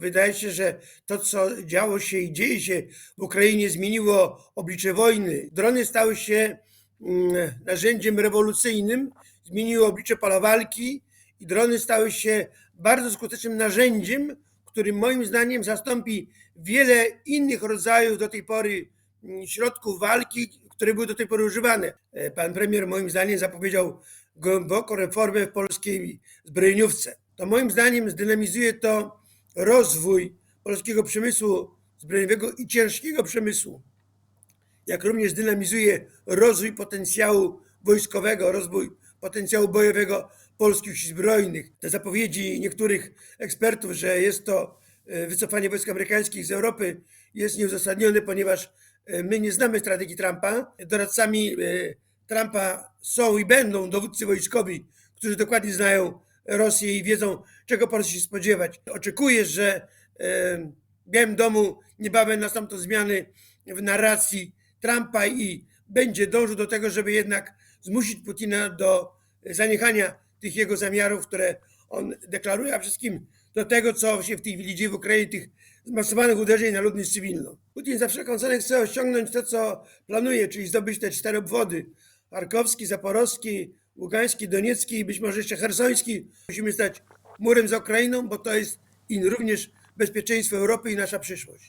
Wydaje się, że to, co działo się i dzieje się w Ukrainie, zmieniło oblicze wojny. Drony stały się mm, narzędziem rewolucyjnym, zmieniły oblicze pola walki i drony stały się bardzo skutecznym narzędziem, którym moim zdaniem zastąpi wiele innych rodzajów do tej pory mm, środków walki, które były do tej pory używane. E, Pan premier moim zdaniem zapowiedział głęboką reformę w polskiej zbrojeniówce. To moim zdaniem zdynamizuje to rozwój polskiego przemysłu zbrojeniowego i ciężkiego przemysłu, jak również dynamizuje rozwój potencjału wojskowego, rozwój potencjału bojowego polskich sił zbrojnych. Te zapowiedzi niektórych ekspertów, że jest to e, wycofanie wojsk amerykańskich z Europy jest nieuzasadnione, ponieważ e, my nie znamy strategii Trumpa. Doradcami e, Trumpa są i będą dowódcy wojskowi, którzy dokładnie znają Rosję i wiedzą, czego po się spodziewać. Oczekuję, że e, w Białym Domu niebawem nastąpią zmiany w narracji Trumpa i będzie dążył do tego, żeby jednak zmusić Putina do zaniechania tych jego zamiarów, które on deklaruje, a wszystkim do tego, co się w tej chwili dzieje w Ukrainie, tych zmasowanych uderzeń na ludność cywilną. Putin za wszelką cenę chce osiągnąć to, co planuje, czyli zdobyć te cztery obwody. Charkowski, Zaporowski, Ługański, Doniecki i być może jeszcze Chersoński. Musimy stać murem za Ukrainą, bo to jest również bezpieczeństwo Europy i nasza przyszłość.